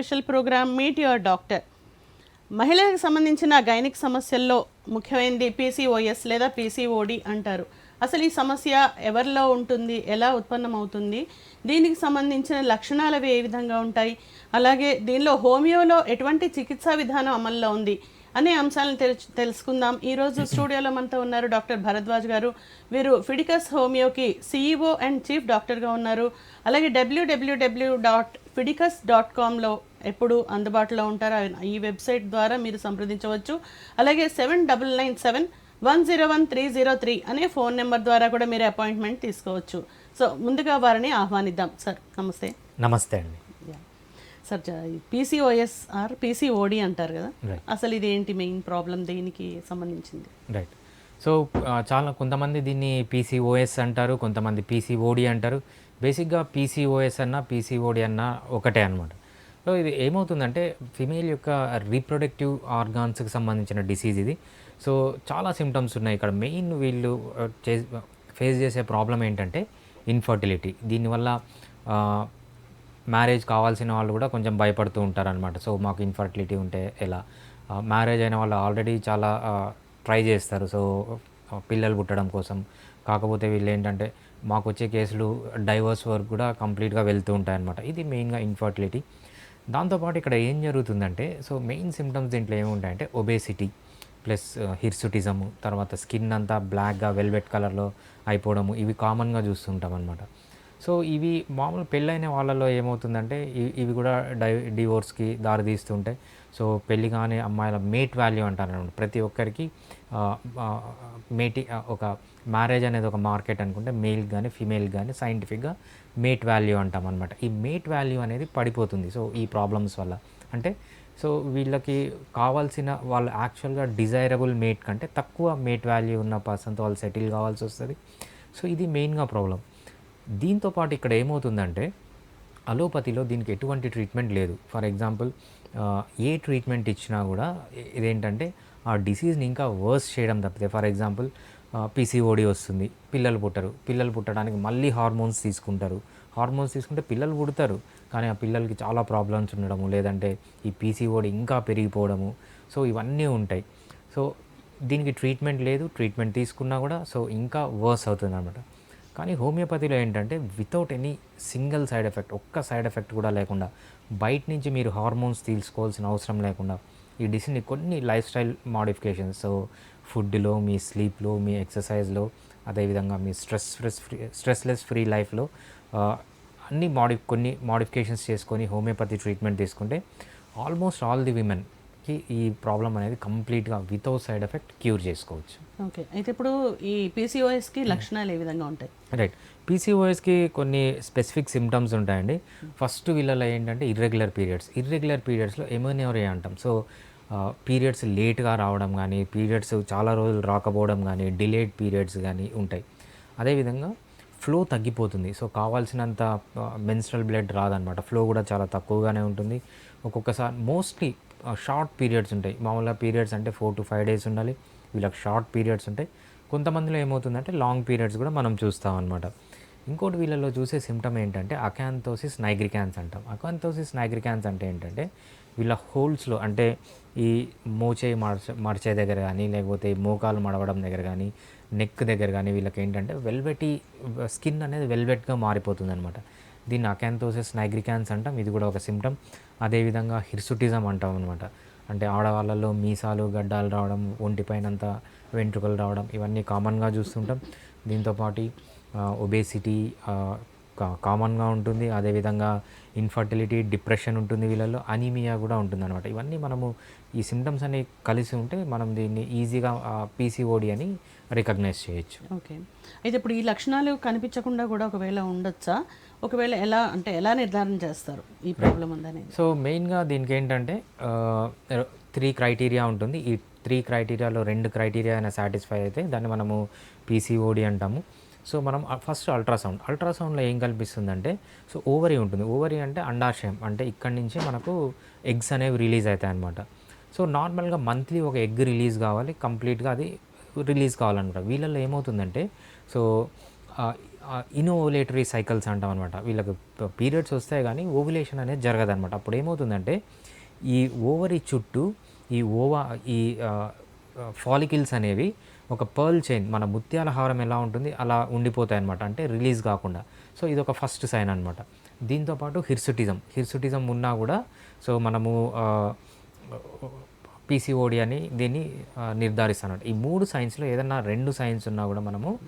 Special programme meet your doctor. మహిళలకు సంబంధించిన gynaec సమస్యల్లో ముఖ్యమైనది పీసీఓఎస్ లేదా పీసీఓడి అంటారు. అసలు ఈ సమస్య ఎవరిలో ఉంటుంది? ఎలా ఉత్పన్నమవుతుంది? దీనికి సంబంధించిన లక్షణాలు అవి ఏ విధంగా ఉంటాయి? అలాగే దీనిలో హోమియోలో ఎటువంటి చికిత్సా విధానం అమల్లో ఉంది? అనే అంశాలను తెలు- తెలుసుకుందాం. ఈరోజు స్టూడియోలో మనతో ఉన్నారు డాక్టర్ భరద్వాజ్ గారు. వీరు ఫిడికస్ హోమియోకి సిఇఓ అండ్ చీఫ్ డాక్టర్గా ఉన్నారు. అలాగే W W W dot Fidicus dot కామ్లో ఎప్పుడు అందుబాటులో ఉంటారు. ఈ వెబ్సైట్ ద్వారా మీరు సంప్రదించవచ్చు. అలాగే seven double nine seven one zero one three zero three అనే ఫోన్ నెంబర్ ద్వారా కూడా మీరు అపాయింట్మెంట్ తీసుకోవచ్చు. సో ముందుగా వారిని ఆహ్వానిద్దాం. సార్ నమస్తే. నమస్తే అండి. సార్ పీసీఓఎస్ ఆర్ పీసీఓడి అంటారు కదా. అసలు ఇది ఏంటి మెయిన్ ప్రాబ్లం దేనికి సంబంధించింది? రైట్ సో చాలా కొంతమంది దీన్ని పీసీఓఎస్ అంటారు కొంతమంది పీసీఓడి అంటారు. బేసిక్గా పీసీఓఎస్ అన్న పీసీఓడి అన్న ఒకటే అనమాట సో ఇది ఏమవుతుందంటే ఫిమేల్ యొక్క రీప్రొడక్టివ్ ఆర్గాన్స్కి సంబంధించిన డిసీజ్ ఇది. సో చాలా సిమ్టమ్స్ ఉన్నాయి. ఇక్కడ మెయిన్ వీళ్ళు చే ఫేస్ చేసే ప్రాబ్లం ఏంటంటే ఇన్ఫర్టిలిటీ. దీనివల్ల మ్యారేజ్ కావాల్సిన వాళ్ళు కూడా కొంచెం భయపడుతూ ఉంటారనమాట సో మాకు ఇన్ఫర్టిలిటీ ఉంటే ఎలా? మ్యారేజ్ అయిన వాళ్ళు ఆల్రెడీ చాలా ట్రై చేస్తారు. సో పిల్లలు పుట్టడం కోసం. కాకపోతే వీళ్ళు ఏంటంటే మాకు వచ్చే కేసులు డైవర్స్ వరకు కూడా కంప్లీట్గా వెళ్తూ ఉంటాయన్నమాట. ఇది మెయిన్గా ఇన్ఫర్టిలిటీ. దాంతోపాటు ఇక్కడ ఏం జరుగుతుందంటే సో మెయిన్ సిమ్టమ్స్ దీంట్లో ఏముంటాయంటే ఒబేసిటీ ప్లస్ హిర్సుటిజము తర్వాత స్కిన్ అంతా బ్లాక్గా వెల్వెట్ కలర్లో అయిపోవడము ఇవి కామన్గా చూస్తుంటాం అనమాట సో ఇవి మామూలు పెళ్ళైన వాళ్ళలో ఏమవుతుందంటే ఇవి కూడా డై డివోర్స్కి దారి తీస్తుంటాయి సో పెళ్ళి కాని అమ్మాయిల మేట్ వాల్యూ అంటారు అనమాట. ప్రతి ఒక్కరికి మేటి ఒక మ్యారేజ్ అనేది ఒక మార్కెట్ అనుకుంటే మేల్ కానీ ఫీమేల్ కానీ సైంటిఫిక్గా మేట్ వాల్యూ అంటాం అనమాట. ఈ మేట్ వాల్యూ అనేది పడిపోతుంది. సో ఈ ప్రాబ్లమ్స్ వల్ల అంటే సో వీళ్ళకి కావాల్సిన వాళ్ళు యాక్చువల్గా డిజైరబుల్ మేట్ కంటే తక్కువ మేట్ వాల్యూ ఉన్న పర్సన్తో వాళ్ళు సెటిల్ కావాల్సి వస్తుంది. సో ఇది మెయిన్గా ప్రాబ్లం దీంతో పాటు ఇక్కడ ఏమవుతుందంటే అలోపతిలో దీనికి ఎటువంటి ట్రీట్మెంట్ లేదు. ఫర్ ఎగ్జాంపుల్ ఏ ట్రీట్మెంట్ ఇచ్చినా కూడా ఇదేంటంటే ఆ డిసీజ్ని ఇంకా వర్స్ చేయడం తప్పితే ఫర్ ఎగ్జాంపుల్ పీసీఓడి వస్తుంది పిల్లలు పుట్టరు. పిల్లలు పుట్టడానికి మళ్ళీ హార్మోన్స్ తీసుకుంటారు. హార్మోన్స్ తీసుకుంటే పిల్లలు పుడతారు కానీ ఆ పిల్లలకి చాలా ప్రాబ్లమ్స్ ఉండడము లేదంటే ఈ పీసీఓడి ఇంకా పెరిగిపోవడము. సో ఇవన్నీ ఉంటాయి. సో దీనికి ట్రీట్మెంట్ లేదు ట్రీట్మెంట్ తీసుకున్నా కూడా సో ఇంకా వర్స్ అవుతుంది అనమాట కానీ హోమియోపతిలో ఏంటంటే without any single side effect ఒక్క సైడ్ ఎఫెక్ట్ కూడా లేకుండా బయట నుంచి మీరు హార్మోన్స్ తీసుకోవాల్సిన అవసరం లేకుండా ఈ డిసీజ్ని కొన్ని లైఫ్ స్టైల్ మాడిఫికేషన్స్ సో ఫుడ్లో మీ స్లీప్లో మీ ఎక్సర్సైజ్లో అదేవిధంగా మీ స్ట్రెస్ ఫ్రెస్ ఫ్రీ స్ట్రెస్లెస్ ఫ్రీ లైఫ్లో అన్ని మాడి కొన్ని మాడిఫికేషన్స్ చేసుకొని హోమియోపతి ట్రీట్మెంట్ తీసుకుంటే ఆల్మోస్ట్ ఆల్ ది విమెన్ విమెన్కి ఈ ప్రాబ్లం అనేది కంప్లీట్గా వితౌట్ సైడ్ ఎఫెక్ట్ క్యూర్ చేసుకోవచ్చు. ఓకే. అయితే ఇప్పుడు ఈ పీసీఓఎస్కి లక్షణాలు ఏ విధంగా ఉంటాయి? రైట్. పీసీఓఎస్కి కొన్ని స్పెసిఫిక్ సిమ్టమ్స్ ఉంటాయండి. ఫస్ట్ వీళ్ళలో ఏంటంటే ఇర్రెగ్యులర్ పీరియడ్స్. ఇర్రెగ్యులర్ పీరియడ్స్లో ఎమోనియోరియా అంటాం. సో పీరియడ్స్ లేట్గా రావడం కానీ పీరియడ్స్ చాలా రోజులు రాకపోవడం కానీ డిలేడ్ పీరియడ్స్ కానీ ఉంటాయి. అదేవిధంగా ఫ్లో తగ్గిపోతుంది. సో కావాల్సినంత మెన్స్ట్రల్ బ్లడ్ రాదనమాట. ఫ్లో కూడా చాలా తక్కువగానే ఉంటుంది. ఒక్కొక్కసారి మోస్ట్లీ షార్ట్ పీరియడ్స్ ఉంటాయి. మామూలుగా పీరియడ్స్ అంటే ఫోర్ టు ఫైవ్ డేస్ ఉండాలి. వీళ్ళకి షార్ట్ పీరియడ్స్ ఉంటాయి. కొంతమందిలో ఏమవుతుందంటే లాంగ్ పీరియడ్స్ కూడా మనం చూస్తాం అనమాట ఇంకోటి వీళ్ళలో చూసే సిమ్టమ్ ఏంటంటే అకాంతోసిస్ నైగ్రికాన్స్ అంటాం. అకాంతోసిస్ నైగ్రికాన్స్ అంటే ఏంటంటే వీళ్ళ హోల్స్లో అంటే ఈ మోచేయి మడచ మడిచే దగ్గర కానీ లేకపోతే మోకాలు మడవడం దగ్గర కానీ నెక్ దగ్గర కానీ వీళ్ళకి ఏంటంటే వెల్వెటీ స్కిన్ అనేది వెల్వెట్గా మారిపోతుంది అనమాట దీన్ని అకాంతోసిస్ నైగ్రికాన్స్ అంటాం. ఇది కూడా ఒక సిమ్టమ్ అదేవిధంగా హిర్సుటిజం అంటాం అనమాట అంటే ఆడవాళ్ళలో మీసాలు గడ్డాలు రావడం ఒంటిపైనంత వెంట్రుకలు రావడం ఇవన్నీ కామన్గా చూస్తుంటాం. దీంతోపాటు ఒబేసిటీ కామన్గా ఉంటుంది. అదేవిధంగా ఇన్ఫర్టిలిటీ డిప్రెషన్ ఉంటుంది వీళ్ళలో అనీమియా కూడా ఉంటుంది అనమాట ఇవన్నీ మనము ఈ సిమ్టమ్స్ అన్ని కలిసి ఉంటే మనం దీన్ని ఈజీగా పీసీఓడి అని రికగ్నైజ్ చేయొచ్చు. ఓకే. అయితే ఇప్పుడు ఈ లక్షణాలు కనిపించకుండా కూడా ఒకవేళ ఉండొచ్చా? ఒకవేళ ఎలా అంటే ఎలా నిర్ధారణ చేస్తారు ఈ ప్రాబ్లం ఉందనేది? సో మెయిన్గా దీనికి ఏంటంటే త్రీ క్రైటీరియా ఉంటుంది. ఈ త్రీ క్రైటీరియాలో రెండు క్రైటీరియా అయినా సాటిస్ఫై అయితే దాన్ని మనము పీసీఓడి అంటాము. సో మనం ఫస్ట్ అల్ట్రాసౌండ్ అల్ట్రాసౌండ్లో ఏం కల్పిస్తుందంటే సో ఓవరీ ఉంటుంది. ఓవరీ అంటే అండాశయం. అంటే ఇక్కడి నుంచి మనకు ఎగ్స్ అనేవి రిలీజ్ అవుతాయి అనమాట సో నార్మల్గా మంత్లీ ఒక ఎగ్ రిలీజ్ కావాలి. కంప్లీట్గా అది రిలీజ్ కావాలన్నమాట. వీళ్ళల్లో ఏమవుతుందంటే సో uh, ఇన్నోవలేటరీ సైకిల్స్ అంటాం అనమాట వీళ్ళకి పీరియడ్స్ వస్తాయి కానీ ఓవులేషన్ అనేది జరగదనమాట అప్పుడు ఏమవుతుందంటే ఈ ఓవరి చుట్టూ ఈ ఓవా ఈ ఫాలికిల్స్ అనేవి ఒక పర్ల్ చైన్ మన ముత్యాల హారం ఎలా ఉంటుంది అలా ఉండిపోతాయి అనమాట అంటే రిలీజ్ కాకుండా. సో ఇది ఒక ఫస్ట్ సైన్ అనమాట దీంతోపాటు హిర్సుటిజం హిర్సుటిజం ఉన్నా కూడా సో మనము పీసీఓడి అని దీన్ని నిర్ధారిస్తాను ఈ మూడు సైన్స్లో ఏదన్నా రెండు సైన్స్ ఉన్నా కూడా మనము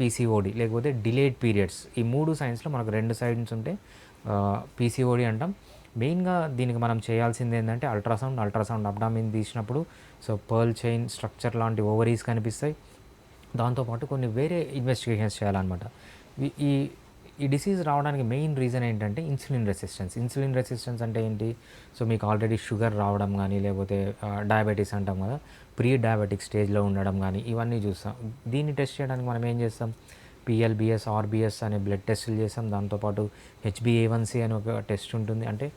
పీసీఓడి లేకపోతే డిలేడ్ పీరియడ్స్. ఈ మూడు సైన్స్లో మనకు రెండు సైన్స్ ఉంటే పీసీఓడి అంటాం. మెయిన్గా దీనికి మనం చేయాల్సింది ఏంటంటే అల్ట్రాసౌండ్ అల్ట్రాసౌండ్ అబ్డామిన్ తీసినప్పుడు సో పర్ల్ చైన్ స్ట్రక్చర్ లాంటి ఓవరీస్ కనిపిస్తాయి. దాంతోపాటు కొన్ని వేరే ఇన్వెస్టిగేషన్స్ చేయాలన్నమాట. ఈ- ఈ డిసీజ్ రావడానికి మెయిన్ రీజన్ ఏంటంటే ఇన్సులిన్ రెసిస్టెన్స్ ఇన్సులిన్ రెసిస్టెన్స్ అంటే ఏంటి? సో మీకు ఆల్రెడీ షుగర్ రావడం కానీ లేకపోతే డయాబెటీస్ అంటాం కదా ప్రీ డయాబెటిక్ స్టేజ్లో ఉండడం కానీ ఇవన్నీ చూస్తాం. దీన్ని టెస్ట్ చేయడానికి మనం ఏం చేస్తాం? పిఎల్బిఎస్ ఆర్బిఎస్ అనే బ్లడ్ టెస్టులు చేస్తాం. దాంతోపాటు హెచ్బిఏవన్సీ అని ఒక టెస్ట్ ఉంటుంది. అంటే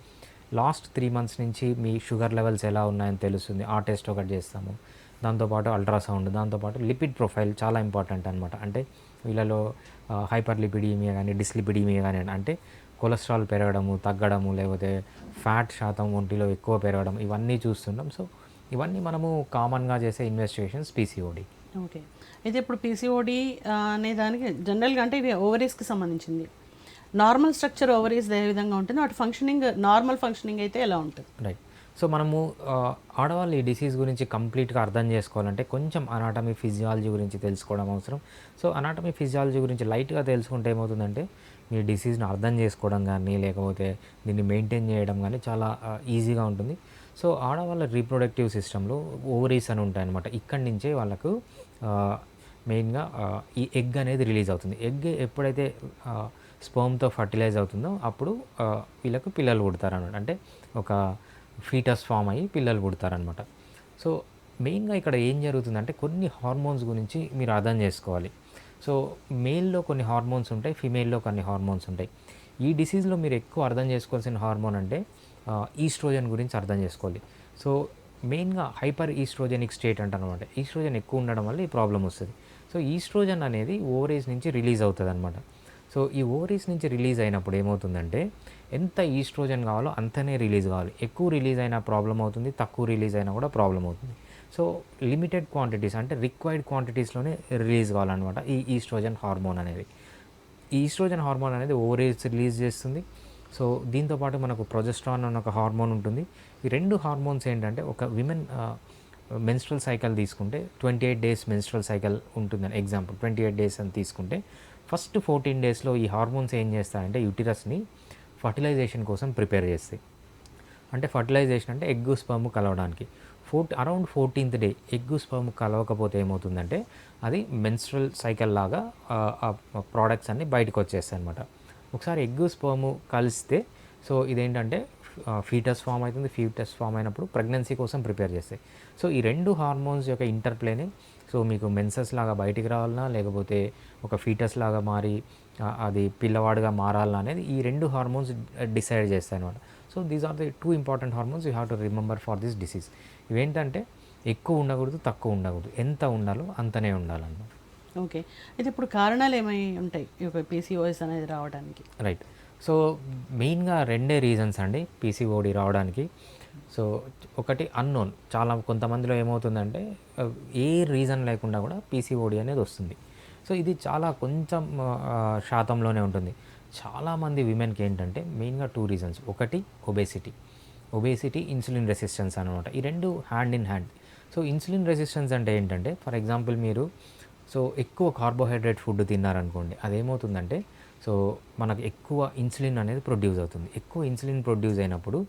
లాస్ట్ త్రీ మంత్స్ నుంచి మీ షుగర్ లెవెల్స్ ఎలా ఉన్నాయని తెలుస్తుంది. ఆ టెస్ట్ ఒకటి చేస్తాము. దాంతోపాటు అల్ట్రాసౌండ్ దాంతోపాటు లిపిడ్ ప్రొఫైల్ చాలా ఇంపార్టెంట్ అనమాట అంటే వీళ్ళలో హైపర్ లిపిడీమియా కానీ డిస్లిపిడీమియా కానీ అంటే కొలెస్ట్రాల్ పెరగడము తగ్గడము లేకపోతే ఫ్యాట్ శాతం ఒంటిలో ఎక్కువ పెరగడం ఇవన్నీ చూస్తుంటాం. సో ఇవన్నీ మనము కామన్గా చేసే ఇన్వెస్టిగేషన్స్ పీసీఓడి. ఓకే. అయితే ఇప్పుడు పీసీఓడి అనే దానికి జనరల్గా అంటే ఇది ఓవరీస్కి సంబంధించింది. నార్మల్ స్ట్రక్చర్ ఓవరీస్ ఏ విధంగా ఉంటుంది వాటి ఫంక్షనింగ్ నార్మల్ ఫంక్షనింగ్ అయితే ఎలా ఉంటుంది? రైట్. సో మనము ఆడవాళ్ళు ఈ డిసీజ్ గురించి కంప్లీట్గా అర్థం చేసుకోవాలంటే కొంచెం అనాటమీ ఫిజియాలజీ గురించి తెలుసుకోవడం అవసరం. సో అనాటమీ ఫిజియాలజీ గురించి లైట్గా తెలుసుకుంటే ఏమవుతుందంటే మీ డిసీజ్ని అర్థం చేసుకోవడం కానీ లేకపోతే దీన్ని మెయింటైన్ చేయడం కానీ చాలా ఈజీగా ఉంటుంది. సో ఆడవాళ్ళ రీప్రొడక్టివ్ సిస్టంలో ఓవరీస్ అని ఉంటాయన్నమాట. ఇక్కడి నుంచే వాళ్ళకు మెయిన్గా ఈ ఎగ్ అనేది రిలీజ్ అవుతుంది. ఎగ్ ఎప్పుడైతే స్పర్మ్తో ఫర్టిలైజ్ అవుతుందో అప్పుడు వీళ్ళకు పిల్లలు పుడతారన్నమాట. అంటే ఒక ఫీటస్ ఫామ్ అయ్యి పిల్లలు పుడతారనమాట సో మెయిన్గా ఇక్కడ ఏం జరుగుతుందంటే కొన్ని హార్మోన్స్ గురించి మీరు అర్థం చేసుకోవాలి. సో మేల్లో కొన్ని హార్మోన్స్ ఉంటాయి ఫిమేల్లో కొన్ని హార్మోన్స్ ఉంటాయి. ఈ డిసీజ్లో మీరు ఎక్కువ అర్థం చేసుకోవాల్సిన హార్మోన్ అంటే ఈస్ట్రోజన్ గురించి అర్థం చేసుకోవాలి. సో మెయిన్గా హైపర్ ఈస్ట్రోజెనిక్ స్టేట్ అంటారనమాట ఈస్ట్రోజన్ ఎక్కువ ఉండడం వల్ల ఈ ప్రాబ్లం వస్తుంది. సో ఈస్ట్రోజన్ అనేది ఓవరేజ్ నుంచి రిలీజ్ అవుతుంది అనమాట సో ఈ ఓవరీస్ నుంచి రిలీజ్ అయినప్పుడు ఏమవుతుందంటే ఎంత ఈస్ట్రోజన్ కావాలో అంతనే రిలీజ్ కావాలి. ఎక్కువ రిలీజ్ అయినా ప్రాబ్లం అవుతుంది తక్కువ రిలీజ్ అయినా కూడా ప్రాబ్లం అవుతుంది. సో లిమిటెడ్ క్వాంటిటీస్ అంటే రిక్వైర్డ్ క్వాంటిటీస్లోనే రిలీజ్ కావాలన్నమాట ఈ ఈస్ట్రోజన్ హార్మోన్ అనేది. ఈ ఈస్ట్రోజన్ హార్మోన్ అనేది ఓవరేజ్ రిలీజ్ చేస్తుంది. సో దీంతోపాటు మనకు ప్రొజెస్ట్రాన్ అన్న ఒక హార్మోన్ ఉంటుంది. ఈ రెండు హార్మోన్స్ ఏంటంటే ఒక విమెన్ మెన్స్ట్రల్ సైకిల్ తీసుకుంటే twenty eight days menstrual cycle ఉంటుందని ఎగ్జాంపుల్ ట్వంటీ ఎయిట్ డేస్ అని తీసుకుంటే ఫస్ట్ ఫోర్టీన్ డేస్లో ఈ హార్మోన్స్ ఏం చేస్తాయంటే యూటిరస్ని ఫర్టిలైజేషన్ కోసం ప్రిపేర్ చేస్తాయి అంటే ఫర్టిలైజేషన్ అంటే ఎగ్గు స్పర్మ్ కలవడానికి. Fort around fourteenth day egg sperm కలవకపోతే ఏమవుతుందంటే అది మెన్స్ట్రల్ సైకిల్ లాగా ప్రోడక్ట్స్ అన్నీ బయటకు వచ్చేస్తాయి అనమాట ఒకసారి ఎగ్గు స్పర్మ్ కలిస్తే సో ఇదేంటంటే ఫీటస్ ఫామ్ అవుతుంది. ఫీటస్ ఫామ్ అయినప్పుడు ప్రెగ్నెన్సీ కోసం ప్రిపేర్ చేస్తాయి. సో ఈ రెండు హార్మోన్స్ యొక్క ఇంటర్ప్లేని సో మీకు మెన్సెస్ లాగా బయటికి రావాలన్నా లేకపోతే ఒక ఫీటస్ లాగా మారి అది పిల్లవాడుగా మారాలన్నా అనేది ఈ రెండు హార్మోన్స్ డిసైడ్ చేస్తాయి అనమాట so these are the two important hormones you have to remember for this disease ఇవేంటంటే ఎక్కువ ఉండకూడదు తక్కువ ఉండకూడదు. ఎంత ఉండాలో అంతనే ఉండాలన్నమాట. ఓకే అయితే ఇప్పుడు కారణాలు ఏమై ఉంటాయి? పీసీఓఎస్ అనేది రావడానికి. రైట్ సో మెయిన్గా రెండే రీజన్స్ అండి పీసీఓడి రావడానికి. సో ఒకటి అన్నోన్ చాలా కొంతమందిలో ఏమవుతుందంటే ఏ రీజన్ లేకుండా కూడా పీసీఓడి అనేది వస్తుంది. సో ఇది చాలా కొంచెం శాతంలోనే ఉంటుంది. చాలామంది విమెన్కి ఏంటంటే మెయిన్గా టూ రీజన్స్. ఒకటి ఒబేసిటీ. ఒబేసిటీ ఇన్సులిన్ రెసిస్టెన్స్ అనమాట ఈ రెండు hand in hand. So insulin resistance అంటే ఏంటంటే ఫర్ ఎగ్జాంపుల్ మీరు సో ఎక్కువ కార్బోహైడ్రేట్ ఫుడ్ తిన్నారనుకోండి అదేమవుతుందంటే సో మనకు ఎక్కువ ఇన్సులిన్ అనేది ప్రొడ్యూస్ అవుతుంది. ఎక్కువ ఇన్సులిన్ ప్రొడ్యూస్ అయినప్పుడు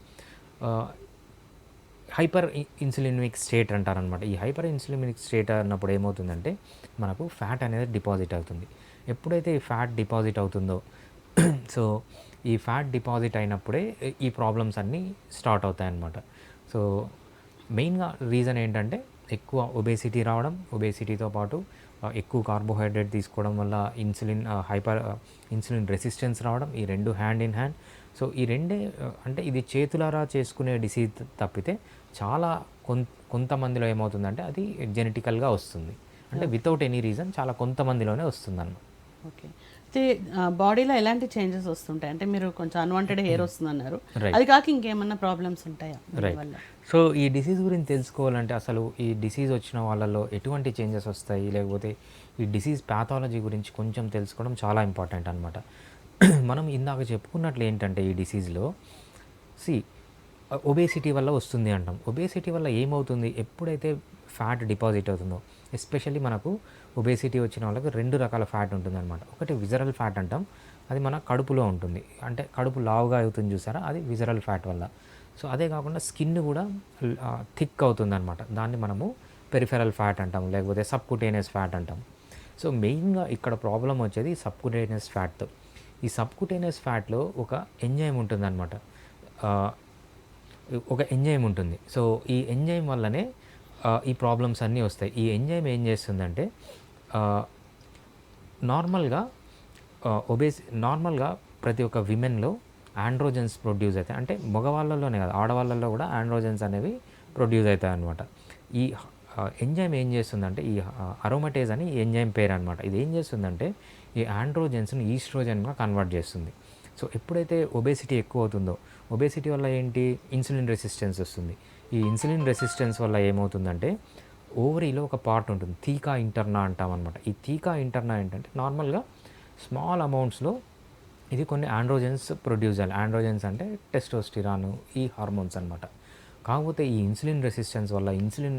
హైపర్ ఇన్సులినిక్ స్టేట్ అంటారనమాట. ఈ హైపర్ ఇన్సులినిక్ స్టేట్ అన్నప్పుడు ఏమవుతుందంటే మనకు ఫ్యాట్ అనేది డిపాజిట్ అవుతుంది. ఎప్పుడైతే ఈ ఫ్యాట్ డిపాజిట్ అవుతుందో సో ఈ ఫ్యాట్ డిపాజిట్ అయినప్పుడే ఈ ప్రాబ్లమ్స్ అన్నీ స్టార్ట్ అవుతాయి అన్నమాట సో మెయిన్గా రీజన్ ఏంటంటే ఎక్కువ ఒబేసిటీ రావడం ఒబేసిటీతో పాటు ఎక్కువ కార్బోహైడ్రేట్ తీసుకోవడం వల్ల ఇన్సులిన్ హైపర్ ఇన్సులిన్ రెసిస్టెన్స్ రావడం ఈ రెండు హ్యాండ్ ఇన్ హ్యాండ్. సో ఈ రెండే అంటే ఇది చేతులారా చేసుకునే డిసీజ్ తప్పితే చాలా కొన్ కొంతమందిలో ఏమవుతుందంటే అది జెనెటికల్గా వస్తుంది. అంటే వితౌట్ ఎనీ రీజన్ చాలా కొంతమందిలోనే వస్తుంది అన్నమాట ఓకే. అయితే బాడీలో ఎలాంటి చేంజెస్ వస్తుంటాయి? అంటే మీరు కొంచెం అన్వాంటెడ్ హెయిర్ వస్తుందన్నారు. Right. అది కాక ఇంకేమన్నా ప్రాబ్లమ్స్ ఉంటాయా రైట్ సో ఈ డిసీజ్ గురించి తెలుసుకోవాలంటే అసలు ఈ డిసీజ్ వచ్చిన వాళ్ళలో ఎటువంటి చేంజెస్ వస్తాయి? లేకపోతే ఈ డిసీజ్ ప్యాథాలజీ గురించి కొంచెం తెలుసుకోవడం చాలా ఇంపార్టెంట్ అనమాట మనం ఇందాక చెప్పుకున్నట్లు ఏంటంటే ఈ డిసీజ్లో సి ఒబేసిటీ వల్ల వస్తుంది అంటాం. ఒబేసిటీ వల్ల ఏమవుతుంది? ఎప్పుడైతే ఫ్యాట్ డిపాజిట్ అవుతుందో ఎస్పెషల్లీ మనకు ఒబేసిటీ వచ్చిన వాళ్ళకి రెండు రకాల ఫ్యాట్ ఉంటుంది అనమాట ఒకటి విజరల్ ఫ్యాట్ అంటాం. అది మన కడుపులో ఉంటుంది. అంటే కడుపు లావుగా అవుతుంది చూసారా? అది విజరల్ ఫ్యాట్ వల్ల. సో అదే కాకుండా స్కిన్ కూడా థిక్ అవుతుంది అనమాట దాన్ని మనము పెరిఫెరల్ ఫ్యాట్ అంటాం. లేకపోతే సబ్కుటేనియస్ ఫ్యాట్ అంటాం. సో మెయిన్గా ఇక్కడ ప్రాబ్లం వచ్చేది సబ్కుటేనియస్ ఫ్యాట్తో ఈ సబ్కుటేనియస్ ఫ్యాట్లో ఒక ఎంజైమ్ ఉంటుందన్నమాట. ఒక ఎంజైమ్ ఉంటుంది. సో ఈ ఎంజైమ్ వల్లనే ఈ ప్రాబ్లమ్స్ అన్నీ వస్తాయి. ఈ ఎంజైమ్ ఏం చేస్తుందంటే నార్మల్గా ఒబేస్ నార్మల్గా ప్రతి ఒక్క విమెన్లో ఆండ్రోజన్స్ ప్రొడ్యూస్ అవుతాయి. అంటే మగవాళ్ళలోనే కాదు ఆడవాళ్ళలో కూడా ఆండ్రోజన్స్ అనేవి ప్రొడ్యూస్ అవుతాయి అనమాట ఈ ఎంజైమ్ ఏం చేస్తుందంటే ఈ అరోమటేజ్ అని ఎంజైమ్ పేరు అనమాట ఇది ఏం చేస్తుందంటే ఈ ఆండ్రోజన్స్ని ఈస్ట్రోజన్గా కన్వర్ట్ చేస్తుంది. సో ఎప్పుడైతే ఒబేసిటీ ఎక్కువ అవుతుందో ఒబేసిటీ వల్ల ఏంటి? ఇన్సులిన్ రెసిస్టెన్స్ వస్తుంది. ఈ ఇన్సులిన్ రెసిస్టెన్స్ వల్ల ఏమవుతుందంటే ఓవరీలో ఒక పార్ట్ ఉంటుంది. తీకా ఇంటర్నా అంటామన్నమాట ఈ తీకా ఇంటర్నా ఏంటంటే నార్మల్గా స్మాల్ అమౌంట్స్లో ఇది కొన్ని ఆండ్రోజెన్స్ ప్రొడ్యూస్ చేయాలి. ఆండ్రోజెన్స్ అంటే టెస్టోస్టిరాన్ ఈ హార్మోన్స్ అనమాట కాకపోతే ఈ ఇన్సులిన్ రెసిస్టెన్స్ వల్ల ఇన్సులిన్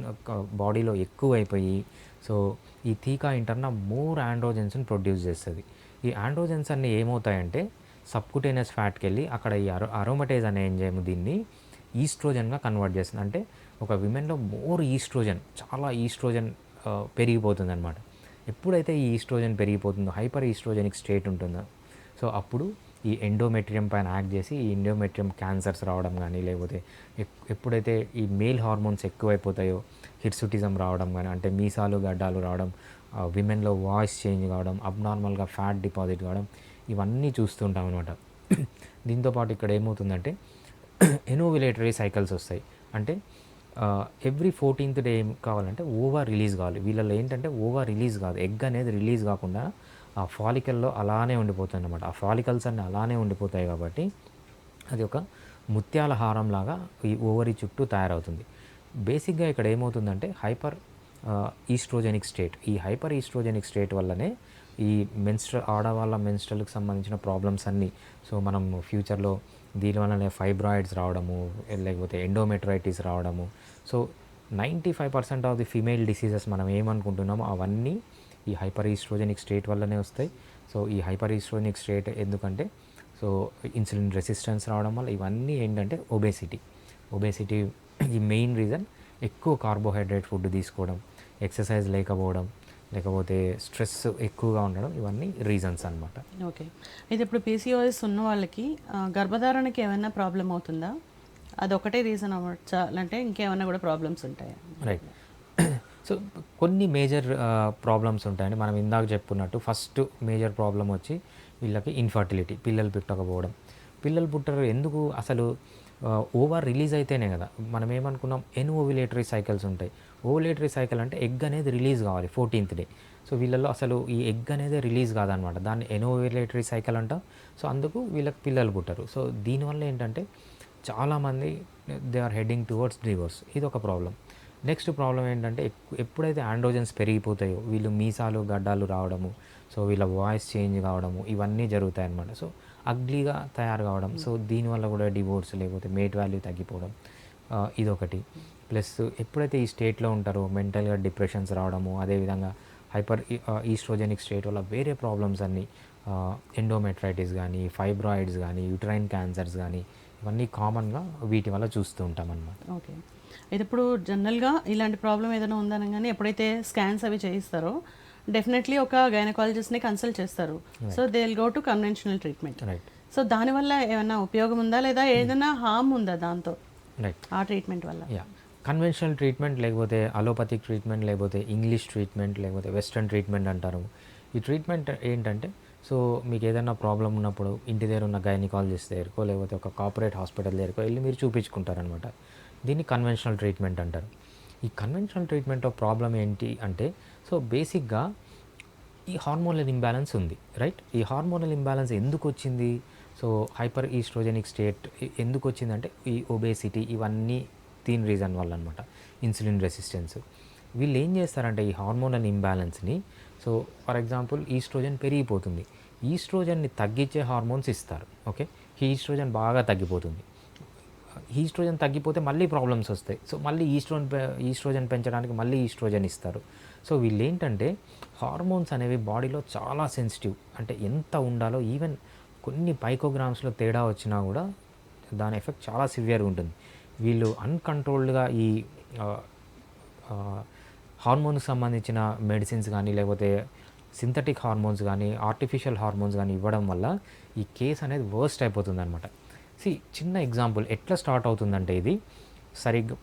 బాడీలో ఎక్కువ అయిపోయి సో ఈ తీకా ఇంటర్నా మోర్ ఆండ్రోజెన్స్ని ప్రొడ్యూస్ చేస్తుంది. ఈ ఆండ్రోజెన్స్ అన్నీ ఏమవుతాయంటే సబ్కుటేనియస్ ఫ్యాట్కి వెళ్ళి అక్కడ ఈ అరో అరోమటేజ్ అనే ఎంజైమ్ దీన్ని ఈస్ట్రోజన్గా కన్వర్ట్ చేస్తుంది. అంటే ఒక విమెన్లో మోర్ ఈస్ట్రోజన్ చాలా ఈస్ట్రోజన్ పెరిగిపోతుంది అనమాట ఎప్పుడైతే ఈ ఈస్ట్రోజన్ పెరిగిపోతుందో హైపర్ ఈస్ట్రోజెనిక్ స్టేట్ ఉంటుందో సో అప్పుడు ఈ ఎండోమెట్రియం పైన యాక్ట్ చేసి ఈ ఎండోమెట్రియం క్యాన్సర్స్ రావడం కానీ లేకపోతే ఎప్- ఎప్పుడైతే ఈ మేల్ హార్మోన్స్ ఎక్కువైపోతాయో హిర్సుటిజం రావడం కానీ అంటే మీసాలు గడ్డాలు రావడం విమెన్లో వాయిస్ చేంజ్ కావడం అబ్నార్మల్గా ఫ్యాట్ డిపాజిట్ కావడం ఇవన్నీ చూస్తుంటాం అనమాట దీంతోపాటు ఇక్కడ ఏమవుతుందంటే ఎనోవిలేటరీ సైకిల్స్ వస్తాయి. అంటే ఎవ్రీ ఫోర్టీన్త్ డే ఏం కావాలంటే ఓవర్ రిలీజ్ కావాలి. వీళ్ళలో ఏంటంటే ఓవర్ రిలీజ్ కాదు. ఎగ్ అనేది రిలీజ్ కాకుండా ఆ ఫాలికల్లో అలానే ఉండిపోతుంది అనమాట ఆ ఫాలికల్స్ అన్నీ అలానే ఉండిపోతాయి కాబట్టి అది ఒక ముత్యాల హారం లాగా ఈ ఓవరీ చుట్టూ తయారవుతుంది. బేసిక్గా ఇక్కడ ఏమవుతుందంటే హైపర్ ఈస్ట్రోజెనిక్ స్టేట్. ఈ హైపర్ ఈస్ట్రోజెనిక్ స్టేట్ వల్లనే ఈ మెన్స్ట్రల్ ఆడవాళ్ళ మెన్స్ట్రల్కి సంబంధించిన ప్రాబ్లమ్స్ అన్నీ. సో మనం ఫ్యూచర్లో దీనివల్లనే ఫైబ్రాయిడ్స్ రావడము లేకపోతే ఎండోమెట్రైటిస్ రావడము. So ninety five percent of the female diseases మనం ఏమనుకుంటున్నామో అవన్నీ ఈ హైపర్ ఈస్ట్రోజెనిక్ స్టేట్ వల్లనే వస్తాయి. సో ఈ హైపర్ ఈస్ట్రోజెనిక్ స్టేట్ ఎందుకంటే సో ఇన్సులిన్ రెసిస్టెన్స్ రావడం వల్ల ఇవన్నీ ఏంటంటే ఒబేసిటీ ఒబేసిటీ ఈ మెయిన్ రీజన్ ఎక్కువ కార్బోహైడ్రేట్ ఫుడ్ తీసుకోవడం ఎక్సర్సైజ్ లేకపోవడం లేకపోతే స్ట్రెస్ ఎక్కువగా ఉండడం ఇవన్నీ రీజన్స్ అన్నమాట. ఓకే. ఇది ఇప్పుడు పీసీఓఎస్ ఉన్న వాళ్ళకి గర్భధారణకి ఏమైనా ప్రాబ్లం అవుతుందా? అదొకటే రీజన్ అవ్వచ్చా? అంటే ఇంకేమైనా కూడా ప్రాబ్లమ్స్ ఉంటాయా? రైట్. సో కొన్ని మేజర్ ప్రాబ్లమ్స్ ఉంటాయండి మనం ఇందాక చెప్పుకున్నట్టు ఫస్ట్ మేజర్ ప్రాబ్లం వచ్చి వీళ్ళకి ఇన్ఫర్టిలిటీ పిల్లలు పుట్టకపోవడం. పిల్లలు పుట్టరు ఎందుకు? అసలు ఓవర్ రిలీజ్ అయితేనే కదా. మనం ఏమనుకున్నాం? ఎన్ ఓవిలేటరీ సైకిల్స్ ఉంటాయి. ఓవులేటరీ సైకిల్ అంటే ఎగ్ అనేది రిలీజ్ కావాలి ఫోర్టీన్త్ డే. సో వీళ్ళల్లో అసలు ఈ ఎగ్ అనేది రిలీజ్ కాదనమాట. దాన్ని ఎనోవిలేటరీ సైకిల్ అంటాం. సో అందుకు వీళ్ళకి పిల్లలు పుట్టరు. సో దీనివల్ల ఏంటంటే చాలామంది they are heading towards divorce ఇది ఒక ప్రాబ్లం నెక్స్ట్ ప్రాబ్లం ఏంటంటే ఎప్పుడైతే ఆండ్రోజన్స్ పెరిగిపోతాయో వీళ్ళు మీసాలు గడ్డాలు రావడము సో వీళ్ళ వాయిస్ చేంజ్ కావడము ఇవన్నీ జరుగుతాయి అన్నమాట సో అగ్లీగా తయారు కావడం సో దీనివల్ల కూడా డివోర్స్ లేకపోతే మేట్ వాల్యూ తగ్గిపోవడం ఇదొకటి. ప్లస్ ఎప్పుడైతే ఈ స్టేట్లో ఉంటారో మెంటల్గా డిప్రెషన్స్ రావడము అదేవిధంగా హైపర్ ఈస్ట్రోజెనిక్ స్టేట్ వల్ల వేరే ప్రాబ్లమ్స్ అన్నీ ఎండోమెట్రైటిస్ కానీ ఫైబ్రాయిడ్స్ కానీ యూట్రైన్ క్యాన్సర్స్ కానీ ఇవన్నీ కామన్గా వీటి వల్ల చూస్తూ ఉంటాం అన్నమాట ఓకే. అయితే ఇప్పుడు జనరల్గా ఇలాంటి ప్రాబ్లం ఏదైనా ఉందనగానే ఎప్పుడైతే స్కాన్స్ అవి చేయిస్తారో డెఫినెట్లీ ఒక గైనకాలజిస్ట్ని కన్సల్ట్ చేస్తారు. So they will go to conventional treatment right so దానివల్ల ఏమైనా ఉపయోగం ఉందా? లేదా ఏదైనా హామ్ ఉందా దాంతో? రైట్ ఆ ట్రీట్మెంట్ వల్ల? యా కన్వెన్షనల్ ట్రీట్మెంట్ లేకపోతే అలోపతిక్ ట్రీట్మెంట్ లేకపోతే ఇంగ్లీష్ ట్రీట్మెంట్ లేకపోతే వెస్ట్రన్ ట్రీట్మెంట్ అంటారు. ఈ ట్రీట్మెంట్ ఏంటంటే సో మీకు ఏదైనా ప్రాబ్లం ఉన్నప్పుడు ఇంటి దగ్గర ఉన్న గైనికాలజిస్ట్ దగ్గరకో లేకపోతే ఒక కార్పొరేట్ హాస్పిటల్ దగ్గరకో వెళ్ళి మీరు చూపించుకుంటారనమాట దీన్ని కన్వెన్షనల్ ట్రీట్మెంట్ అంటారు. ఈ కన్వెన్షనల్ ట్రీట్మెంట్ ఆఫ్ ప్రాబ్లం ఏంటి అంటే సో బేసిక్గా ఈ హార్మోనల్ ఇంబ్యాలెన్స్ ఉంది రైట్ ఈ హార్మోనల్ ఇంబ్యాలెన్స్ ఎందుకు వచ్చింది? సో హైపర్ ఈస్ట్రోజెనిక్ స్టేట్ ఎందుకు వచ్చిందంటే ఈ ఒబేసిటీ ఇవన్నీ దీని రీజన్ వల్ల అనమాట ఇన్సులిన్ రెసిస్టెన్స్. వీళ్ళు ఏం చేస్తారంటే ఈ హార్మోనల్ ఇంబ్యాలెన్స్ని సో ఫర్ ఎగ్జాంపుల్ ఈస్ట్రోజన్ పెరిగిపోతుంది. ఈస్ట్రోజన్ని తగ్గించే హార్మోన్స్ ఇస్తారు ఓకే? ఈస్ట్రోజన్ బాగా తగ్గిపోతుంది. ఈస్ట్రోజన్ తగ్గిపోతే మళ్ళీ ప్రాబ్లమ్స్ వస్తాయి. సో మళ్ళీ ఈస్ట్రోజన్ ఈస్ట్రోజన్ పెంచడానికి మళ్ళీ ఈస్ట్రోజన్ ఇస్తారు. సో వీళ్ళు ఏంటంటే హార్మోన్స్ అనేవి బాడీలో చాలా సెన్సిటివ్ అంటే ఎంత ఉండాలో ఈవెన్ కొన్ని పైకోగ్రామ్స్లో తేడా వచ్చినా కూడా దాని ఎఫెక్ట్ చాలా సివియర్గా ఉంటుంది. వీళ్ళు అన్కంట్రోల్డ్గా ఈ హార్మోన్కి సంబంధించిన మెడిసిన్స్ కానీ లేకపోతే సింథటిక్ హార్మోన్స్ కానీ ఆర్టిఫిషియల్ హార్మోన్స్ కానీ ఇవ్వడం వల్ల ఈ కేస్ అనేది వర్స్ట్ అయిపోతుంది అనమాట సి చిన్న ఎగ్జాంపుల్ ఎట్లా స్టార్ట్ అవుతుందంటే ఇది సరిగ్గా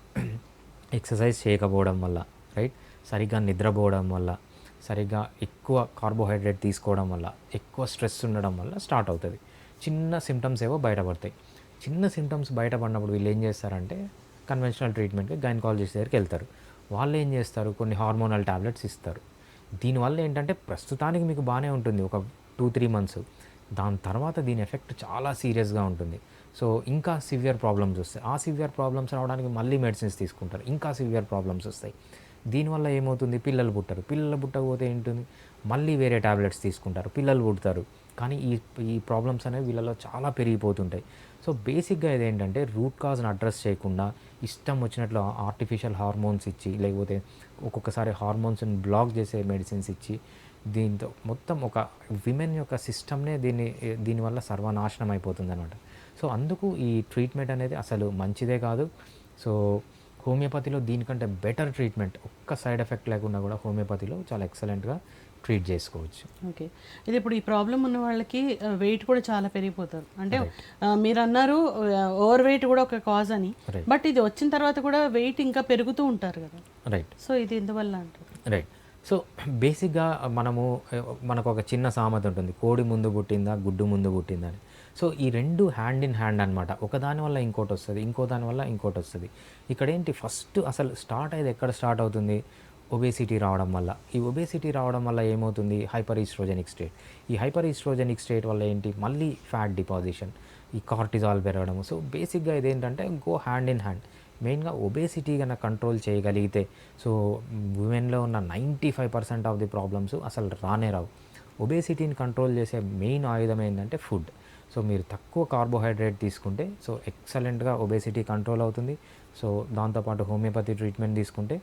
ఎక్సర్సైజ్ చేయకపోవడం వల్ల రైట్ సరిగ్గా నిద్రపోవడం వల్ల సరిగ్గా ఎక్కువ కార్బోహైడ్రేట్ తీసుకోవడం వల్ల ఎక్కువ స్ట్రెస్ ఉండడం వల్ల స్టార్ట్ అవుతుంది. చిన్న సిమ్టమ్స్ ఏవో బయటపడతాయి. చిన్న సిమ్టమ్స్ బయటపడినప్పుడు వీళ్ళు ఏం చేస్తారంటే కన్వెన్షనల్ ట్రీట్మెంట్కి గైనకాలజిస్ట్ దగ్గరికి వెళ్తారు. వాళ్ళు ఏం చేస్తారు? కొన్ని హార్మోనల్ టాబ్లెట్స్ ఇస్తారు. దీనివల్ల ఏంటంటే ప్రస్తుతానికి మీకు బాగానే ఉంటుంది ఒక టూ త్రీ మంత్స్ దాని తర్వాత దీని ఎఫెక్ట్ చాలా సీరియస్గా ఉంటుంది. సో ఇంకా సివియర్ ప్రాబ్లమ్స్ వస్తాయి. ఆ సివియర్ ప్రాబ్లమ్స్ రావడానికి మళ్ళీ మెడిసిన్స్ తీసుకుంటారు. ఇంకా సివియర్ ప్రాబ్లమ్స్ వస్తాయి. దీనివల్ల ఏమవుతుంది? పిల్లలు పుట్టరు. పిల్లలు పుట్టకపోతే ఏంటుంది? మళ్ళీ వేరే టాబ్లెట్స్ తీసుకుంటారు. పిల్లలు పుడతారు. కానీ ఈ ఈ ప్రాబ్లమ్స్ అనేవి వీళ్ళలో చాలా పెరిగిపోతుంటాయి. సో బేసిక్గా ఇదేంటంటే రూట్ కాజ్ని అడ్రస్ చేయకుండా ఇష్టం వచ్చినట్లు ఆర్టిఫిషియల్ హార్మోన్స్ ఇచ్చి లేకపోతే ఒక్కొక్కసారి హార్మోన్స్ని బ్లాక్ చేసే మెడిసిన్స్ ఇచ్చి దీంతో మొత్తం ఒక విమెన్ యొక్క సిస్టమ్నే దీన్ని దీనివల్ల సర్వనాశనం అయిపోతుంది అనమాట సో అందుకు ఈ ట్రీట్మెంట్ అనేది అసలు మంచిదే కాదు. సో హోమియోపతిలో దీనికంటే బెటర్ ట్రీట్మెంట్ ఒక్క సైడ్ ఎఫెక్ట్ లేకుండా కూడా హోమియోపతిలో చాలా ఎక్సలెంట్గా ట్రీట్ చేసుకోవచ్చు. ఓకే. ఇది ఇప్పుడు ఈ ప్రాబ్లం ఉన్న వాళ్ళకి వెయిట్ కూడా చాలా పెరిగిపోతారు అంటే మీరు అన్నారు ఓవర్ వెయిట్ కూడా ఒక కాజ్ అని. బట్ ఇది వచ్చిన తర్వాత కూడా వెయిట్ ఇంకా పెరుగుతూ ఉంటారు కదా. రైట్ సో ఇది ఎందువల్ల అంటారు? రైట్ సో బేసిక్గా మనము మనకు ఒక చిన్న సామెత ఉంటుంది. కోడి ముందు పుట్టిందా గుడ్డు ముందు పుట్టిందా అని. సో ఈ రెండు హ్యాండ్ ఇన్ హ్యాండ్ అనమాట ఒకదాని వల్ల ఇంకోటి వస్తుంది ఇంకో దాని వల్ల ఇంకోటి వస్తుంది. ఇక్కడ ఏంటి ఫస్ట్ అసలు స్టార్ట్ అయ్యేది ఎక్కడ స్టార్ట్ అవుతుంది? ఒబేసిటీ రావడం వల్ల. ఈ ఒబేసిటీ రావడం వల్ల ఏమవుతుంది? హైపర్ ఈస్ట్రోజెనిక్ స్టేట్ ఈ హైపర్ ఈస్ట్రోజెనిక్ స్టేట్ వల్ల ఏంటి? మళ్ళీ ఫ్యాట్ డిపాజిషన్ ఈ కార్టిజాల్ పెరగడం సో బేసిక్గా ఇదేంటంటే గో హ్యాండ్ ఇన్ హ్యాండ్ మెయిన్గా ఒబేసిటీ కనుక కంట్రోల్ చేయగలిగితే సో ఉమెన్లో ఉన్న ninety five percent of the problems అసలు రానే రావు. ఒబేసిటీని కంట్రోల్ చేసే మెయిన్ ఆయుధం ఏంటంటే ఫుడ్ సో మీరు తక్కువ కార్బోహైడ్రేట్ తీసుకుంటే సో ఎక్సలెంట్గా ఒబేసిటీ కంట్రోల్ అవుతుంది. సో దాంతోపాటు హోమియోపతి ట్రీట్మెంట్ తీసుకుంటే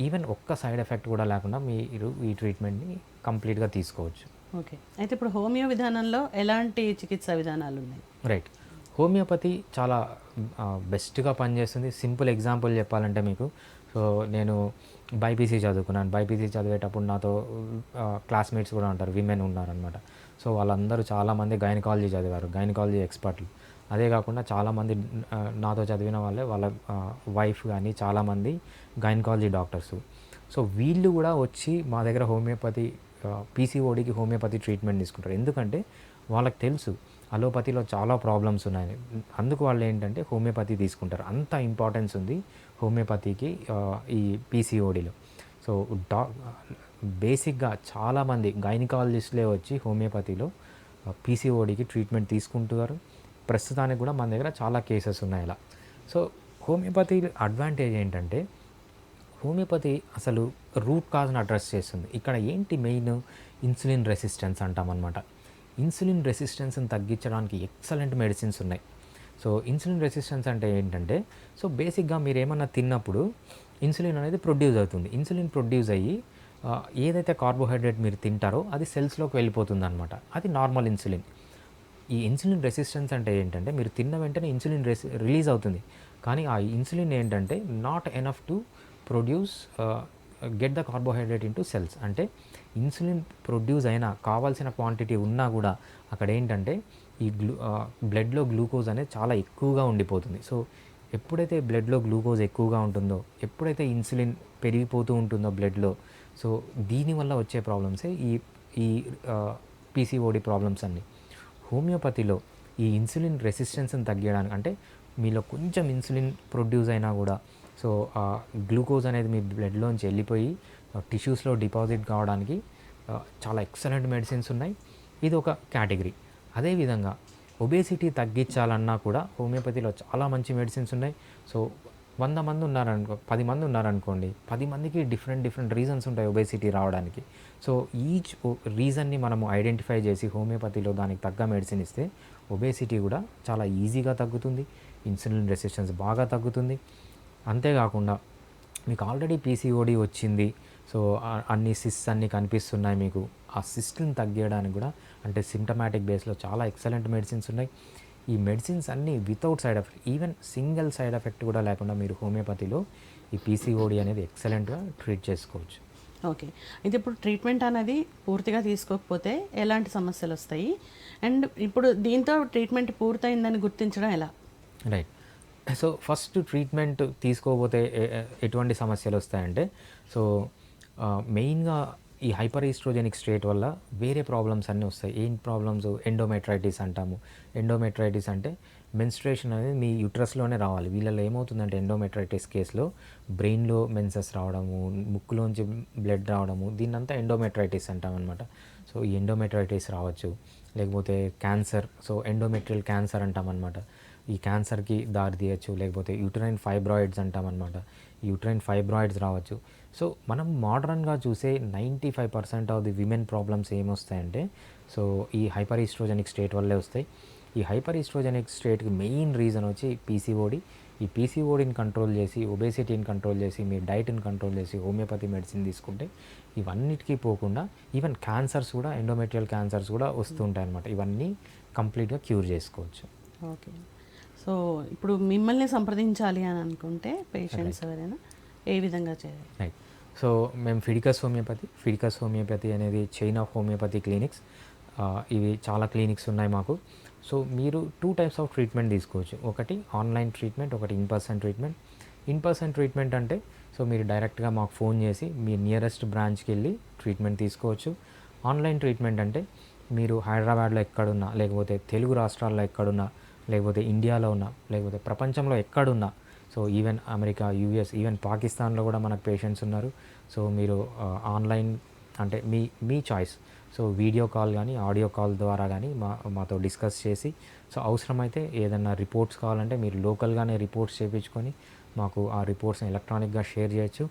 ఈవెన్ ఒక్క సైడ్ ఎఫెక్ట్ కూడా లేకుండా మీరు ఈ ట్రీట్మెంట్ని కంప్లీట్గా తీసుకోవచ్చు. ఓకే. అయితే ఇప్పుడు హోమియో విధానంలో ఎలాంటి చికిత్సా విధానాలు ఉన్నాయి? రైట్. హోమియోపతి చాలా బెస్ట్గా పనిచేస్తుంది. సింపుల్ ఎగ్జాంపుల్ చెప్పాలంటే మీకు సో నేను బైపీసీ చదువుకున్నాను. బైపీసీ చదివేటప్పుడు నాతో క్లాస్మేట్స్ కూడా ఉంటారు. విమెన్ ఉన్నారనమాట సో వాళ్ళందరూ చాలామంది గైనకాలజీ చదివారు. గైనకాలజీ ఎక్స్పర్ట్లు. అదే కాకుండా చాలామంది నాతో చదివిన వాళ్ళే వాళ్ళ వైఫ్ కానీ చాలామంది గైనకాలజీ డాక్టర్స్ సో వీళ్ళు కూడా వచ్చి మా దగ్గర హోమియోపతి పీసీఓడికి హోమియోపతి ట్రీట్మెంట్ తీసుకుంటారు. ఎందుకంటే వాళ్ళకి తెలుసు అలోపతిలో చాలా ప్రాబ్లమ్స్ ఉన్నాయి. అందుకు వాళ్ళు ఏంటంటే హోమియోపతి తీసుకుంటారు. అంత ఇంపార్టెన్స్ ఉంది హోమియోపతికి ఈ పీసీఓడిలో సో డా బేసిక్గా చాలామంది గైనకాలజిస్ట్లే వచ్చి హోమియోపతిలో పీసీఓడికి ట్రీట్మెంట్ తీసుకుంటున్నారు. ప్రస్తుతానికి కూడా మన దగ్గర చాలా కేసెస్ ఉన్నాయి ఇలా సో హోమియోపతి అడ్వాంటేజ్ ఏంటంటే హోమియోపతి అసలు రూట్ కాజ్ని అడ్రస్ చేస్తుంది. ఇక్కడ ఏంటి మెయిన్ ఇన్సులిన్ రెసిస్టెన్స్ అంటామన్నమాట ఇన్సులిన్ రెసిస్టెన్స్ని తగ్గించడానికి ఎక్సలెంట్ మెడిసిన్స్ ఉన్నాయి. సో ఇన్సులిన్ రెసిస్టెన్స్ అంటే ఏంటంటే సో బేసిక్గా మీరు ఏమన్నా తిన్నప్పుడు ఇన్సులిన్ అనేది ప్రొడ్యూస్ అవుతుంది. ఇన్సులిన్ ప్రొడ్యూస్ అయ్యి ఏదైతే కార్బోహైడ్రేట్ మీరు తింటారో అది సెల్స్లోకి వెళ్ళిపోతుంది అనమాట అది నార్మల్ ఇన్సులిన్. ఈ ఇన్సులిన్ రెసిస్టెన్స్ అంటే ఏంటంటే మీరు తిన్న వెంటనే ఇన్సులిన్ రెసి రిలీజ్ అవుతుంది. కానీ ఆ ఇన్సులిన్ ఏంటంటే not enough to produce get the carbohydrate into cells అంటే ఇన్సులిన్ ప్రొడ్యూస్ అయినా కావాల్సిన క్వాంటిటీ ఉన్నా కూడా అక్కడ ఏంటంటే ఈ గ్లూ uh, బ్లడ్లో గ్లూకోజ్ అనేది చాలా ఎక్కువగా ఉండిపోతుంది. సో ఎప్పుడైతే బ్లడ్లో గ్లూకోజ్ ఎక్కువగా ఉంటుందో ఎప్పుడైతే ఇన్సులిన్ పెరిగిపోతూ ఉంటుందో బ్లడ్లో సో దీనివల్ల వచ్చే ప్రాబ్లమ్సే ఈ ఈ పీసీఓడి ప్రాబ్లమ్స్ అన్నీ. హోమియోపతిలో ఈ ఇన్సులిన్ రెసిస్టెన్స్ని తగ్గించడానికి అంటే మీలో కొంచెం ఇన్సులిన్ ప్రొడ్యూస్ అయినా కూడా సో ఆ గ్లూకోజ్ అనేది మీ బ్లడ్లోంచి వెళ్ళిపోయి టిష్యూస్లో డిపాజిట్ కావడానికి చాలా ఎక్సలెంట్ మెడిసిన్స్ ఉన్నాయి. ఇది ఒక కేటగిరీ. అదేవిధంగా ఒబేసిటీ తగ్గించాలన్నా కూడా హోమియోపతిలో చాలా మంచి మెడిసిన్స్ ఉన్నాయి. సో వంద మంది ఉన్నారనుకో పది మంది ఉన్నారనుకోండి పది మందికి డిఫరెంట్ డిఫరెంట్ రీజన్స్ ఉంటాయి ఒబేసిటీ రావడానికి. సో ఈచ్ రీజన్ని మనము ఐడెంటిఫై చేసి హోమియోపతిలో దానికి తగ్గ మెడిసిన్ ఇస్తే ఒబేసిటీ కూడా చాలా ఈజీగా తగ్గుతుంది ఇన్సులిన్ రెసిస్టెన్స్ బాగా తగ్గుతుంది. అంతేకాకుండా మీకు ఆల్రెడీ పీసీఓడి వచ్చింది సో అన్ని సిస్ట్స్ అన్నీ కనిపిస్తున్నాయి మీకు. ఆ సిస్ట్ని తగ్గేయడానికి కూడా అంటే సిమ్టమాటిక్ బేస్లో చాలా ఎక్సలెంట్ మెడిసిన్స్ ఉన్నాయి. ఈ మెడిసిన్స్ అన్నీ without side effect even single side effect కూడా లేకుండా మీరు హోమియోపతిలో ఈ పీసీఓడి అనేది ఎక్సలెంట్గా ట్రీట్ చేసుకోవచ్చు. ఓకే అయితే ఇప్పుడు ట్రీట్మెంట్ అనేది పూర్తిగా తీసుకోకపోతే ఎలాంటి సమస్యలు వస్తాయి? అండ్ ఇప్పుడు దీంతో ట్రీట్మెంట్ పూర్తయిందని గుర్తించడం ఎలా? రైట్ సో ఫస్ట్ ట్రీట్మెంట్ తీసుకోకపోతే ఎటువంటి సమస్యలు వస్తాయంటే సో మెయిన్గా ఈ హైపర్ ఈస్ట్రోజెనిక్ స్టేట్ వల్ల వేరే ప్రాబ్లమ్స్ అన్నీ వస్తాయి. ఏం ప్రాబ్లమ్స్? ఎండోమెట్రైటిస్ అంటాము. ఎండోమెట్రైటిస్ అంటే మెన్స్ట్రేషన్ అనేది మీ యుట్రస్లోనే రావాలి. వీళ్ళలో ఏమవుతుందంటే ఎండోమెట్రైటిస్ కేసులో బ్రెయిన్లో మెన్సెస్ రావడము ముక్కులోంచి బ్లడ్ రావడము దీన్నంతా ఎండోమెట్రైటిస్ అంటామన్నమాట సో ఈ ఎండోమెట్రైటిస్ రావచ్చు. లేకపోతే క్యాన్సర్. సో ఎండోమెట్రియల్ క్యాన్సర్ అంటామన్నమాట ఈ క్యాన్సర్కి దారి తీయచ్చు. లేకపోతే యూటరైన్ ఫైబ్రాయిడ్స్ అంటామన్నమాట యూట్రైన్ ఫైబ్రాయిడ్స్ రావచ్చు. సో మనం మోడర్న్గా చూసే ninety five percent of the women problems ఏమొస్తాయంటే so ఈ హైపర్ ఈస్ట్రోజెనిక్ స్టేట్ వల్లే వస్తాయి. ఈ హైపర్ ఈస్ట్రోజెనిక్ స్టేట్కి మెయిన్ రీజన్ వచ్చి పీసీఓడి. ఈ పీసీఓడిని కంట్రోల్ చేసి ఒబేసిటీని కంట్రోల్ చేసి మీ డైట్ని కంట్రోల్ చేసి హోమియోపతి మెడిసిన్ తీసుకుంటే ఇవన్నిటికీ పోకుండా ఈవెన్ క్యాన్సర్స్ కూడా ఎండోమెట్రియల్ క్యాన్సర్స్ కూడా వస్తుంటాయి అనమాట ఇవన్నీ కంప్లీట్గా క్యూర్ చేసుకోవచ్చు. ఓకే. సో ఇప్పుడు మిమ్మల్ని సంప్రదించాలి అని అనుకుంటే పేషెంట్స్ ఎవరైనా ఏ విధంగా చేయాలి? రైట్ సో మేము ఫిడికస్ హోమియోపతి ఫిడికస్ హోమియోపతి అనేది చైన్ ఆఫ్ హోమియోపతి క్లినిక్స్ ఇవి చాలా క్లినిక్స్ ఉన్నాయి మాకు. సో మీరు టూ టైప్స్ ఆఫ్ ట్రీట్మెంట్ తీసుకోవచ్చు. ఒకటి ఆన్లైన్ ట్రీట్మెంట్ ఒకటి in person treatment in person treatment అంటే సో మీరు డైరెక్ట్గా మాకు ఫోన్ చేసి మీ నియరెస్ట్ బ్రాంచ్కి వెళ్ళి ట్రీట్మెంట్ తీసుకోవచ్చు. ఆన్లైన్ ట్రీట్మెంట్ అంటే మీరు హైదరాబాద్లో ఎక్కడున్నా లేకపోతే తెలుగు రాష్ట్రాల్లో ఎక్కడున్నా లేకపోతే ఇండియాలో ఉన్నా లేకపోతే ప్రపంచంలో ఎక్కడున్నా so even America US even పాకిస్తాన్లో కూడా మనకు పేషెంట్స్ ఉన్నారు. సో మీరు ఆన్లైన్ అంటే మీ మీ చాయిస్. సో వీడియో కాల్ కానీ ఆడియో కాల్ ద్వారా కానీ మా మాతో డిస్కస్ చేసి సో అవసరమైతే ఏదైనా రిపోర్ట్స్ కావాలంటే మీరు లోకల్గానే రిపోర్ట్స్ చేయించుకొని మాకు ఆ రిపోర్ట్స్ని ఎలక్ట్రానిక్గా షేర్ చేయొచ్చు.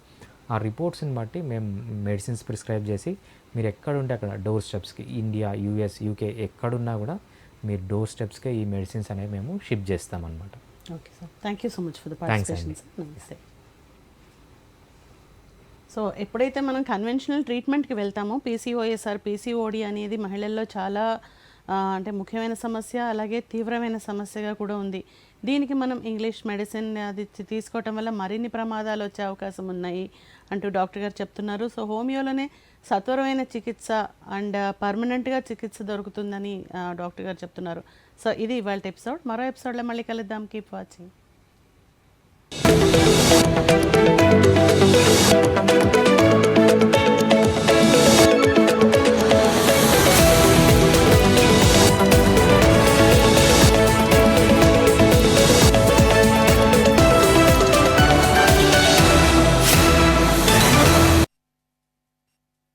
ఆ రిపోర్ట్స్ని బట్టి మేము మెడిసిన్స్ ప్రిస్క్రైబ్ చేసి మీరు ఎక్కడుంటే అక్కడ డోర్ స్టెప్స్కి ఇండియా యూఎస్ యూకే ఎక్కడున్నా కూడా మీరు డోర్ స్టెప్స్కే ఈ మెడిసిన్స్ అనేవి మేము షిప్ చేస్తామన్నమాట. Okay sir thank you so much for the participation నమస్తే సో ఎప్పుడైతే మనం కన్వెన్షనల్ ట్రీట్మెంట్కి వెళ్తామో పీసీఓఎస్ఆర్ పీసీఓడి అనేది మహిళల్లో చాలా అంటే ముఖ్యమైన సమస్య అలాగే తీవ్రమైన సమస్యగా కూడా ఉంది. దీనికి మనం ఇంగ్లీష్ మెడిసిన్ అది తీసుకోవటం వల్ల మరిన్ని ప్రమాదాలు వచ్చే అవకాశం ఉన్నాయి అంటూ డాక్టర్ గారు చెప్తున్నారు. సో హోమియోలోనే సత్వరమైన చికిత్స అండ్ పర్మనెంట్గా చికిత్స దొరుకుతుందని డాక్టర్ గారు చెప్తున్నారు. సో ఇది ఇవాళ ఎపిసోడ్. మరో ఎపిసోడ్లో మళ్ళీ కలుద్దాం. Keep watching.